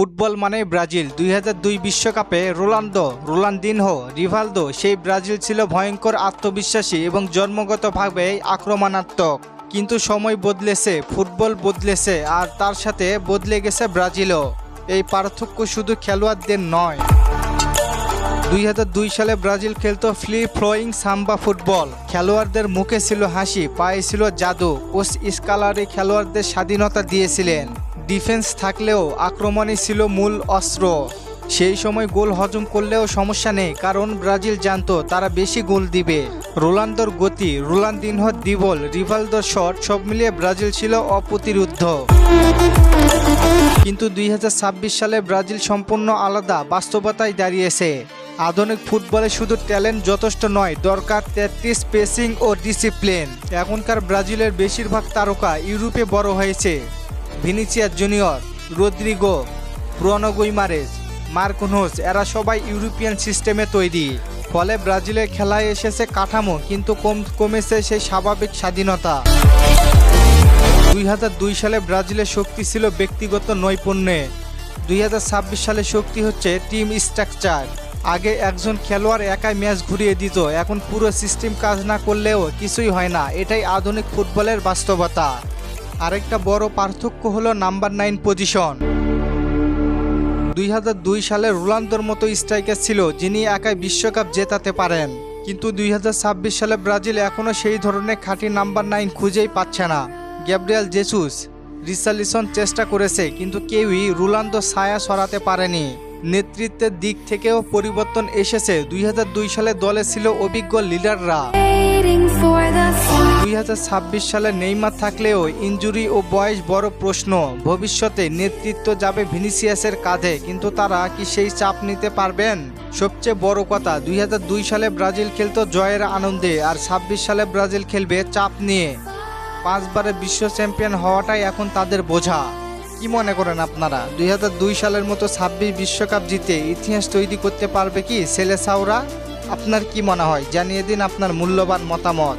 Football মানে Brazil. দুই বিশ্বকাপে রোনালদো, রোনালদিনহো, রিভালদো, সেই ব্রাজিল ছিল ভয়ঙ্কর আত্মবিশ্বাসী এবং জন্মগতভাবে আক্রমণাত্মক। কিন্তু সময় বদলেছে, ফুটবল বদলেছে, আর তার সাথে বদলে গেছে ব্রাজিলও। এই পার্থক্য শুধু খেলোয়াড়দের নয়। দুই সালে ব্রাজিল খেলত ফ্লি ফ্লোয়িং সাম্বা ফুটবল। খেলোয়াড়দের মুখে ছিল হাসি, পায়ে ছিল জাদু। কোচ স্কালারি খেলোয়াড়দের স্বাধীনতা দিয়েছিলেন। ডিফেন্স থাকলেও আক্রমণই ছিল মূল অস্ত্র। সেই সময় গোল হজম করলেও সমস্যা নেই, কারণ ব্রাজিল জানতো তারা বেশি গোল দিবে। রোলান্দোর গতি রোলান্দিনহর দিবল, রিভালদোর শট, সব মিলিয়ে ব্রাজিল ছিল অপ্রতিরুদ্ধ। কিন্তু দুই হাজার ছাব্বিশ সালে ব্রাজিল সম্পূর্ণ আলাদা বাস্তবতায় দাঁড়িয়েছে। আধুনিক ফুটবলে শুধু ট্যালেন্ট যথেষ্ট নয়, দরকার তেত্রিশ পেসিং ও ডিসিপ্লিন। এখনকার ব্রাজিলের বেশিরভাগ তারকা ইউরোপে বড় হয়েছে। Vinicius junior, Rodrygo Bruno Guimaraes Marquinhos এরা সবাই ইউরোপিয়ান সিস্টেমে তৈরি। ফলে ব্রাজিলের খেলায় এসেছে কাঠামো, কিন্তু কম, কমেছে সেই স্বাভাবিক স্বাধীনতা। দুই হাজার দুই সালে ব্রাজিলের শক্তি ছিল ব্যক্তিগত নৈপুণ্যে। দুই হাজার ছাব্বিশ সালে শক্তি হচ্ছে টিম স্ট্রাকচার। আগে একজন খেলোয়াড় একাই ম্যাচ ঘুরিয়ে দিত, এখন পুরো সিস্টেম কাজ না করলেও কিছুই হয় না। এটাই আধুনিক ফুটবলের বাস্তবতা। আরেকটা বড় পার্থক্য হলো নাম্বার নাইন পজিশন। দুই হাজার দুই সালে রোনালদোর মতো স্ট্রাইকার ছিল যিনি একাই বিশ্বকাপ জেতাতে পারেন। কিন্তু দুই হাজার ছাব্বিশ সালে ব্রাজিল এখনও সেই ধরনের খাঁটি নাম্বার নাইন খুঁজেই পাচ্ছে না। গ্যাব্রিয়াল জেসুস রিসালিসন চেষ্টা করেছে, কিন্তু কেউই রোনালদো ছায়া সরাতে পারেনি। নেতৃত্বের দিক থেকেও পরিবর্তন এসেছে। দুই হাজার দুই সালে দলে ছিল অভিজ্ঞ লিডাররা। দুই সালে নেইমার থাকলেও ইনজুরি ও বয়স বড় প্রশ্ন। ভবিষ্যতে নেতৃত্ব যাবে ভিনিসিয়াসের কাঁধে, কিন্তু তারা কি সেই চাপ নিতে পারবেন? সবচেয়ে বড় কথা, দুই হাজার দুই সালে ব্রাজিল খেলত জয়ের আনন্দে আর ছাব্বিশ সালে ব্রাজিল খেলবে চাপ নিয়ে। পাঁচবারে বিশ্ব চ্যাম্পিয়ন হওয়াটাই এখন তাদের বোঝা। কি মনে করেন আপনারা? দুই হাজার দুই সালের মতো ছাব্বিশ বিশ্বকাপ জিতে ইতিহাস তৈরি করতে পারবে কি ছেলে সাউরা আপনার কি মনে হয়? জানিয়ে দিন আপনার মূল্যবান মতামত।